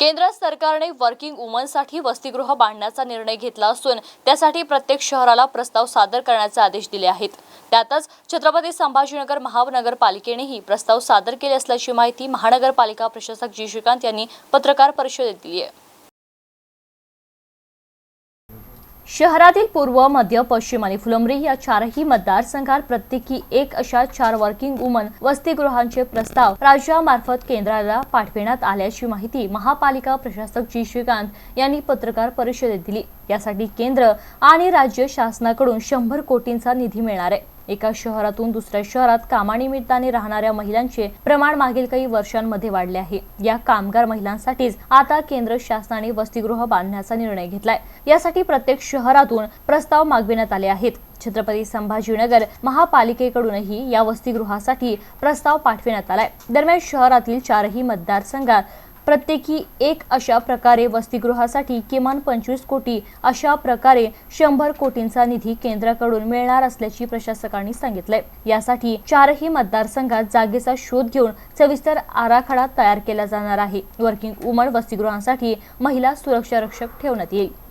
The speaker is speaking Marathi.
केंद्र सरकारने वर्किंग वुमनसाठी वसतिगृह बांधण्याचा निर्णय घेतला असून त्यासाठी प्रत्येक शहराला प्रस्ताव सादर करण्याचे आदेश दिले आहेत. त्यातच छत्रपती संभाजीनगर महानगरपालिकेनेही प्रस्ताव सादर केले असल्याची माहिती महानगरपालिका प्रशासक जी. श्रीकांत यांनी पत्रकार परिषदेत दिली आहे. शहरातील पूर्व मध्य पश्चिम आणि फुलंब्री या चारही मतदारसंघात प्रत्येकी एक अशा चार वर्किंग वुमन वसतिगृहांचे प्रस्ताव राज्यामार्फत केंद्राला पाठविण्यात आल्याची माहिती महापालिका प्रशासक जी. श्रीकांत यांनी पत्रकार परिषदेत दिली. यासाठी केंद्र आणि राज्य शासनाकडून शंभर कोटींचा निधी मिळणार आहे. एका शहरातून दुसऱ्या शहरात कामानिमित्ताने राहणाऱ्या महिलांचे प्रमाण मागील काही वर्षांमध्ये वाढले आहे. या कामगार महिलांसाठीच आता केंद्र शासनाने वसतिगृह बांधण्याचा निर्णय घेतलाय. यासाठी प्रत्येक शहरातून प्रस्ताव मागविण्यात आले आहेत. छत्रपती संभाजीनगर महापालिकेकडूनही या वसतिगृहासाठी प्रस्ताव पाठविण्यात आलाय. दरम्यान शहरातील चारही मतदारसंघात प्रत्येकी एक अशा प्रकारे वसतिगृहासाठी किमान पंचवीस कोटी अशा प्रकारे शंभर कोटींचा निधी केंद्राकडून मिळणार असल्याची प्रशासकांनी सांगितलंय. यासाठी चारही मतदारसंघात जागेचा शोध घेऊन सविस्तर आराखडा तयार केला जाणार आहे. वर्किंग वुमन वसतिगृहांसाठी महिला सुरक्षा रक्षक ठेवण्यात येईल.